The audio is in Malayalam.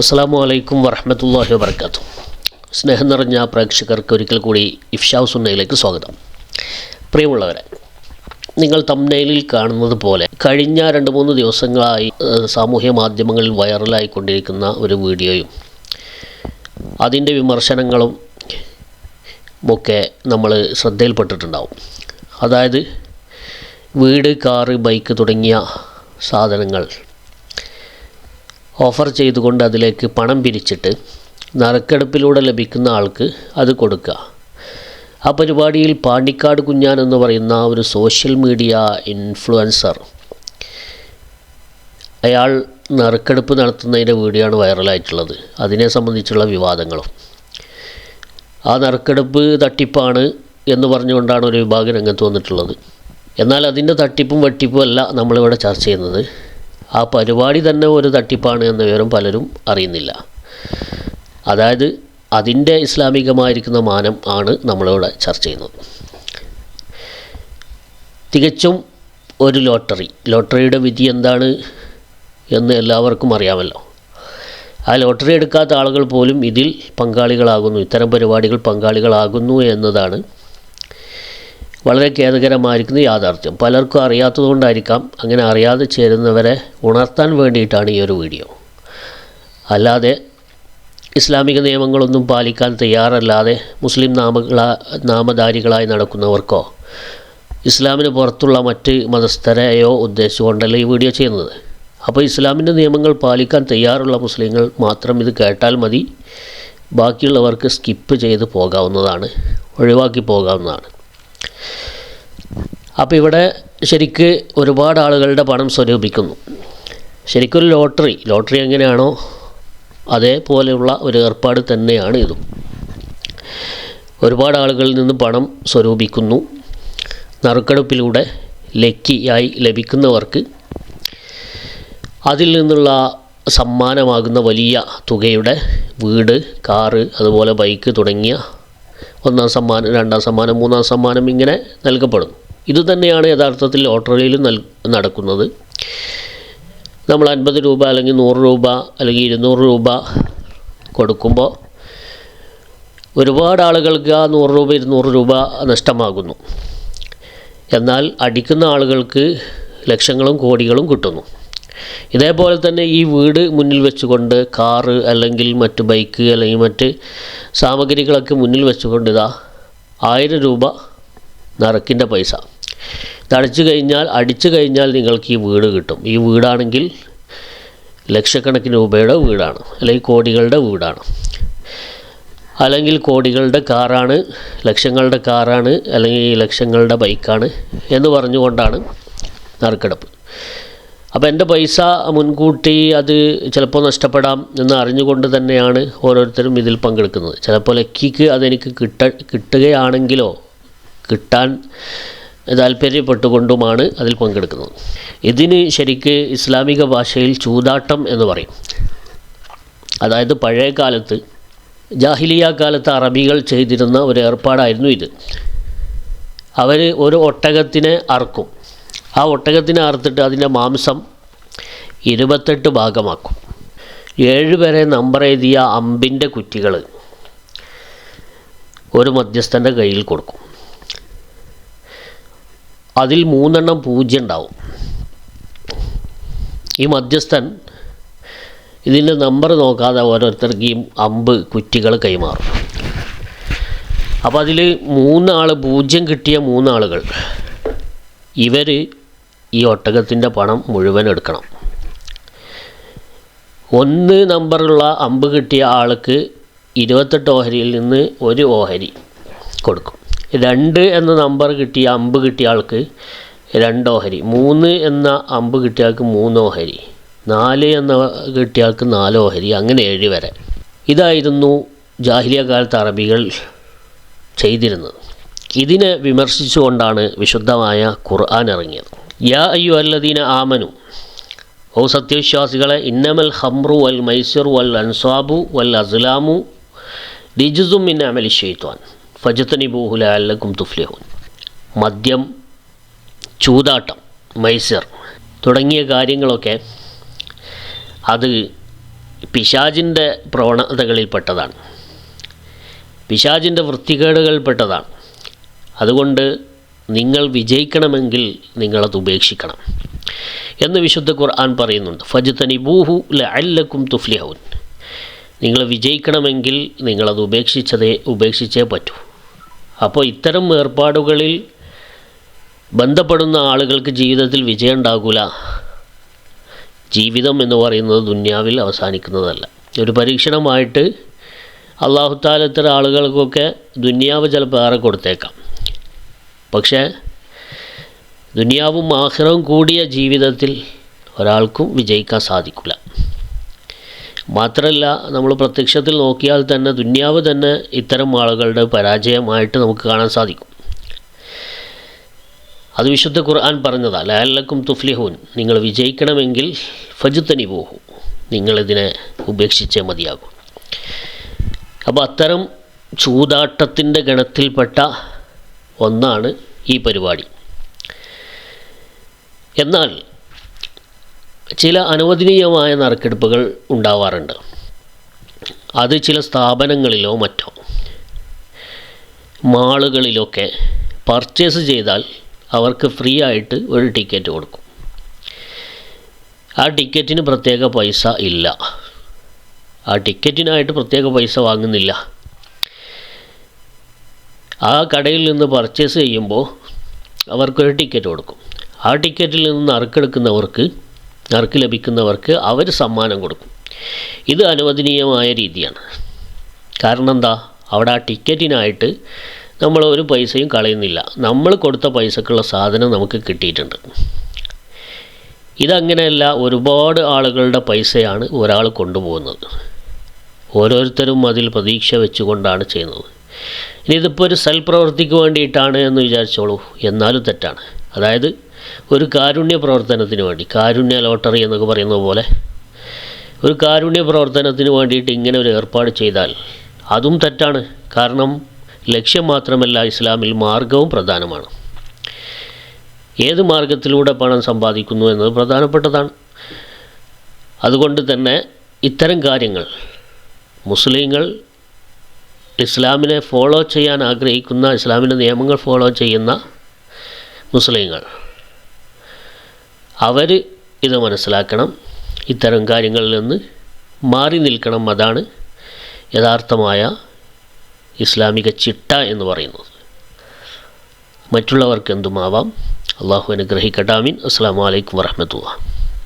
അസ്സാമു അലൈക്കും വറഹമത്തല്ലാഹി വാബർക്കാത്തു സ്നേഹം നിറഞ്ഞ പ്രേക്ഷകർക്ക് ഒരിക്കൽ കൂടി ഇഫ്ഷാവ് സുന്നയിലേക്ക് സ്വാഗതം. പ്രിയമുള്ളവരെ നിങ്ങൾ തമ്നയിലിൽ കാണുന്നത് പോലെ കഴിഞ്ഞ രണ്ട് മൂന്ന് ദിവസങ്ങളായി സാമൂഹ്യ മാധ്യമങ്ങളിൽ വൈറലായിക്കൊണ്ടിരിക്കുന്ന ഒരു വീഡിയോയും അതിന്റെ വിമർശനങ്ങളും ഒക്കെ നമ്മൾ ശ്രദ്ധയിൽപ്പെട്ടിട്ടുണ്ടാവും. അതായത് വീട് കാറ് ബൈക്ക് തുടങ്ങിയ സാധനങ്ങൾ ഓഫർ ചെയ്തുകൊണ്ട് അതിലേക്ക് പണം പിരിച്ചിട്ട് നറുക്കെടുപ്പിലൂടെ ലഭിക്കുന്ന ആൾക്ക് അത് കൊടുക്കുക. ആ പരിപാടിയിൽ പാണ്ടിക്കാട് കുഞ്ഞാൻ എന്ന് പറയുന്ന ഒരു സോഷ്യൽ മീഡിയ ഇൻഫ്ലുവൻസർ അയാൾ നറുക്കെടുപ്പ് നടത്തുന്നതിന്റെ വീഡിയോ ആണ് വൈറലായിട്ടുള്ളത്. അതിനെ സംബന്ധിച്ചുള്ള വിവാദങ്ങളും. ആ നറുക്കെടുപ്പ് തട്ടിപ്പാണ് എന്ന് പറഞ്ഞുകൊണ്ടാണ് ഒരു വിഭാഗം രംഗത്ത് വന്നിട്ടുള്ളത്. എന്നാൽ അതിന്റെ തട്ടിപ്പും വെട്ടിപ്പും അല്ല നമ്മളിവിടെ ചർച്ച ചെയ്യുന്നത്. ആ പരിപാടി തന്നെ ഒരു തട്ടിപ്പാണ് എന്ന വിവരം പലരും അറിയുന്നില്ല. അതായത് അതിന്റെ ഇസ്ലാമികമായിരിക്കുന്ന മാനം ആണ് നമ്മളിവിടെ ചർച്ച ചെയ്യുന്നത്. തികച്ചും ഒരു ലോട്ടറി. ലോട്ടറിയുടെ വിധി എന്താണ് എന്ന് എല്ലാവർക്കും അറിയാമല്ലോ. ആ ലോട്ടറി എടുക്കാത്ത ആളുകൾ പോലും ഇതിൽ പങ്കാളികളാകുന്നു. ഇത്തരം പരിപാടികൾ പങ്കാളികളാകുന്നു എന്നതാണ് വളരെ ഖേദകരമായിരിക്കുന്ന യാഥാർത്ഥ്യം. പലർക്കും അറിയാത്തതുകൊണ്ടായിരിക്കാം അങ്ങനെ അറിയാതെ ചേരുന്നവരെ ഉണർത്താൻ വേണ്ടിയിട്ടാണ് ഈ ഒരു വീഡിയോ. അല്ലാതെ ഇസ്ലാമിക നിയമങ്ങളൊന്നും പാലിക്കാൻ തയ്യാറല്ലാതെ മുസ്ലിം നാമകള നാമധാരികളായി നടക്കുന്നവർക്കോ ഇസ്ലാമിന് പുറത്തുള്ള മറ്റ് മതസ്ഥരെയോ ഉദ്ദേശിച്ചുകൊണ്ടല്ല ഈ വീഡിയോ ചെയ്യുന്നത്? അപ്പോൾ ഇസ്ലാമിന്റെ നിയമങ്ങൾ പാലിക്കാൻ തയ്യാറുള്ള മുസ്ലിങ്ങൾ മാത്രം ഇത് കേട്ടാൽ മതി. ബാക്കിയുള്ളവർക്ക് സ്കിപ്പ് ചെയ്ത് പോകാവുന്നതാണ് ഒഴിവാക്കി പോകാവുന്നതാണ്. അപ്പോൾ ഇവിടെ ശരിക്ക് ഒരുപാട് ആളുകളുടെ പണം സ്വരൂപിക്കുന്നു. ശരിക്കൊരു ലോട്ടറി ലോട്ടറി എങ്ങനെയാണോ അതേപോലെയുള്ള ഒരു ഏർപ്പാട് തന്നെയാണ് ഇതും. ഒരുപാട് ആളുകളിൽ നിന്ന് പണം സ്വരൂപിക്കുന്നു. നറുക്കെടുപ്പിലൂടെ ലക്കിയായി ലഭിക്കുന്നവർക്ക് അതിൽ നിന്നുള്ള സമ്മാനമാകുന്ന വലിയ തുകയുടെ വീട് കാറ് അതുപോലെ ബൈക്ക് തുടങ്ങിയ ഒന്നാം സമ്മാനം രണ്ടാം സമ്മാനം മൂന്നാം സമ്മാനം ഇങ്ങനെ നൽകപ്പെടും ഇതുതന്നെയാണ് യഥാർത്ഥത്തിൽ ലോട്ടറിയിൽ നൽ നടക്കുന്നത്. നമ്മൾ അൻപത് രൂപ അല്ലെങ്കിൽ നൂറ് രൂപ അല്ലെങ്കിൽ ഇരുന്നൂറ് രൂപ കൊടുക്കുമ്പോൾ ഒരുപാട് ആളുകൾക്ക് ആ നൂറ് രൂപ ഇരുന്നൂറ് രൂപ നഷ്ടമാകുന്നു. എന്നാൽ അടിക്കുന്ന ആളുകൾക്ക് ലക്ഷങ്ങളും കോടികളും കിട്ടുന്നു. ഇതേപോലെ തന്നെ ഈ വീട് മുന്നിൽ വെച്ചുകൊണ്ട് കാറ് അല്ലെങ്കിൽ മറ്റ് ബൈക്ക് അല്ലെങ്കിൽ മറ്റ് സാമഗ്രികളൊക്കെ മുന്നിൽ വെച്ചുകൊണ്ട് ഇതാ ആയിരം രൂപ നറുക്കിന്റെ പൈസ. തടിച്ചു കഴിഞ്ഞാൽ അടിച്ചു കഴിഞ്ഞാൽ നിങ്ങൾക്ക് ഈ വീട് കിട്ടും. ഈ വീടാണെങ്കിൽ ലക്ഷക്കണക്കിന് രൂപയുടെ വീടാണ് അല്ലെങ്കിൽ കോടികളുടെ വീടാണ്. അല്ലെങ്കിൽ കോടികളുടെ കാറാണ് ലക്ഷങ്ങളുടെ കാറാണ് അല്ലെങ്കിൽ ലക്ഷങ്ങളുടെ ബൈക്കാണ് എന്ന് പറഞ്ഞുകൊണ്ടാണ് നറുക്കെടുപ്പ്. അപ്പോൾ എന്റെ പൈസ മുൻകൂട്ടി അത് ചിലപ്പോൾ നഷ്ടപ്പെടാം എന്ന് അറിഞ്ഞുകൊണ്ട് തന്നെയാണ് ഓരോരുത്തരും ഇതിൽ പങ്കെടുക്കുന്നത്. ചിലപ്പോൾ ലക്കിക്ക് അതെനിക്ക് കിട്ട കിട്ടുകയാണെങ്കിലോ കിട്ടാൻ താല്പര്യപ്പെട്ടുകൊണ്ടുമാണ് അതിൽ പങ്കെടുക്കുന്നത്. ഇതിന് ശരിക്ക് ഇസ്ലാമിക ഭാഷയിൽ ചൂതാട്ടം എന്ന് പറയും. അതായത് പഴയ കാലത്ത് ജാഹിലിയ കാലത്ത് അറബികൾ ചെയ്തിരുന്ന ഒരു ഏർപ്പാടായിരുന്നു ഇത്. അവർ ഒരു ഒട്ടകത്തിനെ അറക്കും. ആ ഒട്ടകത്തിനെ അറുത്തിട്ട് അതിന്റെ മാംസം ഇരുപത്തെട്ട് ഭാഗമാക്കും. ഏഴുപേരെ നമ്പർ എഴുതിയ അമ്പിന്റെ കുറ്റികൾ ഒരു മധ്യസ്ഥന്റെ കയ്യിൽ കൊടുക്കും. അതിൽ മൂന്നെണ്ണം പൂജ്യം ഉണ്ടാവും. ഈ മധ്യസ്ഥൻ ഇതിന്റെ നമ്പർ നോക്കാതെ ഓരോരുത്തർക്ക് ഈ അമ്പ് കുറ്റികൾ കൈമാറും. അപ്പോൾ അതിൽ മൂന്നാൾ പൂജ്യം കിട്ടിയ മൂന്നാളുകൾ ഇവർ ഈ ഒട്ടകത്തിന്റെ പണം മുഴുവൻ എടുക്കണം. ഒന്ന് നമ്പറുള്ള അമ്പ് കിട്ടിയ ആൾക്ക് ഇരുപത്തെട്ട് ഓഹരിയിൽ നിന്ന് ഒരു ഓഹരി കൊടുക്കും. രണ്ട് എന്ന നമ്പർ കിട്ടിയ അമ്പ് കിട്ടിയ ആൾക്ക് രണ്ട് ഓഹരി. മൂന്ന് എന്ന അമ്പ് കിട്ടിയ ആൾക്ക് മൂന്ന് ഓഹരി. നാല് എന്ന കിട്ടിയ ആൾക്ക് നാല് ഓഹരി. അങ്ങനെ ഏഴ് വരെ. ഇതായിരുന്നു ജാഹിലിയ കാലത്ത് അറബികൾ ചെയ്തിരുന്നത്. ഇതിനെ വിമർശിച്ചുകൊണ്ടാണ് വിശുദ്ധമായ ഖുർആൻ ഇറങ്ങിയത്. യാ അയ്യു അല്ലദീന ആമനു. ഓ സത്യവിശ്വാസികളെ ഇന്നമൽ ഹംറു വൽ മൈസർ വൽ അൻസാബു വൽ അസ്ലാമു ഡിജുസും മിൻ അമലി ഷെയ്ത്വാൻ ഫജത്തനി ബൂഹുലക്കും തുഫ്ലിഹുൻ. മദ്യം ചൂതാട്ടം മൈസർ തുടങ്ങിയ കാര്യങ്ങളൊക്കെ അത് പിശാജിന്റെ പ്രവണതകളിൽപ്പെട്ടതാണ്. പിശാജിന്റെ വൃത്തികേടുകളിൽപ്പെട്ടതാണ്. അതുകൊണ്ട് നിങ്ങൾ വിജയിക്കണമെങ്കിൽ നിങ്ങളത് ഉപേക്ഷിക്കണം. എന്ന് വിശുദ്ധ ഖുർആൻ പറയുന്നുണ്ട് ഫജ്തനി ബൂഹു ലഅല്ലക്കും തുഫ്ലിഹൗൻ. നിങ്ങൾ വിജയിക്കണമെങ്കിൽ നിങ്ങളത് ഉപേക്ഷിച്ചതേ ഉപേക്ഷിച്ചേ പറ്റൂ. അപ്പോൾ ഇത്തരം ഏർപ്പാടുകളിൽ ബന്ധപ്പെടുന്ന ആളുകൾക്ക് ജീവിതത്തിൽ വിജയം ഉണ്ടാകില്ല ജീവിതം എന്ന് പറയുന്നത് ദുന്യാവിൽ അവസാനിക്കുന്നതല്ല. ഒരു പരീക്ഷണമായിട്ട് അള്ളാഹുത്താലത്തര ആളുകൾക്കൊക്കെ ദുന്യാവ് ചിലപ്പോൾ ഏറെ കൊടുത്തേക്കാം. പക്ഷേ ദുനിയാവും ആഹ്റവും കൂടിയ ജീവിതത്തിൽ ഒരാൾക്കും വിജയിക്കാൻ സാധിക്കില്ല. മാത്രമല്ല നമ്മൾ പ്രത്യക്ഷത്തിൽ നോക്കിയാൽ തന്നെ ദുന്യാവ് തന്നെ ഇത്തരം ആളുകളുടെ പരാജയമായിട്ട് നമുക്ക് കാണാൻ സാധിക്കും. അത് വിശുദ്ധ ഖുർആൻ പറഞ്ഞതാ ലാലക്കും തുഫ്ലിഹൂൻ നിങ്ങൾ വിജയിക്കണമെങ്കിൽ ഫജുത്തനി പോഹു നിങ്ങളിതിനെ ഉപേക്ഷിച്ചേ മതിയാകും. അപ്പോൾ അത്തരം ചൂതാട്ടത്തിന്റെ ഗണത്തിൽപ്പെട്ട ഒന്നാണ് ഈ പരിപാടി. എന്നാൽ ചില അനുവദനീയമായ നറുക്കെടുപ്പുകൾ ഉണ്ടാവാറുണ്ട്. അത് ചില സ്ഥാപനങ്ങളിലോ മറ്റോ മാളുകളിലൊക്കെ പർച്ചേസ് ചെയ്താൽ അവർക്ക് ഫ്രീ ആയിട്ട് ഒരു ടിക്കറ്റ് കൊടുക്കും. ആ ടിക്കറ്റിന് പ്രത്യേക പൈസ ഇല്ല. ആ ടിക്കറ്റിനായിട്ട് പ്രത്യേക പൈസ വാങ്ങുന്നില്ല. ആ കടയിൽ നിന്ന് പർച്ചേസ് ചെയ്യുമ്പോൾ അവർക്കൊരു ടിക്കറ്റ് കൊടുക്കും. ആ ടിക്കറ്റിൽ നിന്ന് നറുക്കെടുക്കുന്നവർക്ക് നറുക്ക് ലഭിക്കുന്നവർക്ക് അവർ സമ്മാനം കൊടുക്കും. ഇത് അനുവദനീയമായ രീതിയാണ്. കാരണം എന്താ? അവിടെ ആ ടിക്കറ്റിനായിട്ട് നമ്മൾ ഒരു പൈസയും കളയുന്നില്ല. നമ്മൾ കൊടുത്ത പൈസക്കുള്ള സാധനം നമുക്ക് കിട്ടിയിട്ടുണ്ട്. ഇതങ്ങനെയല്ല ഒരുപാട് ആളുകളുടെ പൈസയാണ് ഒരാൾ കൊണ്ടുപോകുന്നത്. ഓരോരുത്തരും അതിൽ പ്രതീക്ഷ വെച്ചുകൊണ്ടാണ് ചെയ്യുന്നത്. ഇനി ഇതിപ്പോൾ ഒരു സൽപ്രവൃത്തിക്ക് വേണ്ടിയിട്ടാണ് എന്ന് വിചാരിച്ചോളൂ. എന്നാലും തെറ്റാണ്. അതായത് ഒരു കാരുണ്യ പ്രവർത്തനത്തിന് വേണ്ടി കാരുണ്യ ലോട്ടറി എന്നൊക്കെ പറയുന്നത് പോലെ ഒരു കാരുണ്യ പ്രവർത്തനത്തിന് വേണ്ടിയിട്ട് ഇങ്ങനെ ഒരു ഏർപ്പാട് ചെയ്താൽ അതും തെറ്റാണ്. കാരണം ലക്ഷ്യം മാത്രമല്ല ഇസ്ലാമിൽ മാർഗവും പ്രധാനമാണ്. ഏത് മാർഗത്തിലൂടെ പണം സമ്പാദിക്കുന്നു എന്നത് പ്രധാനപ്പെട്ടതാണ്. അതുകൊണ്ട് തന്നെ ഇത്തരം കാര്യങ്ങൾ മുസ്ലിങ്ങൾ ഇസ്ലാമിനെ ഫോളോ ചെയ്യാൻ ആഗ്രഹിക്കുന്ന ഇസ്ലാമിന്റെ നിയമങ്ങൾ ഫോളോ ചെയ്യുന്ന മുസ്ലിങ്ങൾ. അവർ ഇത് മനസ്സിലാക്കണം. ഇത്തരം കാര്യങ്ങളിൽ നിന്ന് മാറി നിൽക്കണം അതാണ് യഥാർത്ഥമായ ഇസ്ലാമിക ചിട്ട എന്ന് പറയുന്നത്. മറ്റുള്ളവർക്ക് എന്തുമാവാം? അള്ളാഹു അനുഗ്രഹിക്കട്ടാമീൻ അസ്സാം വലൈക്കും വറഹമത്തുള്ള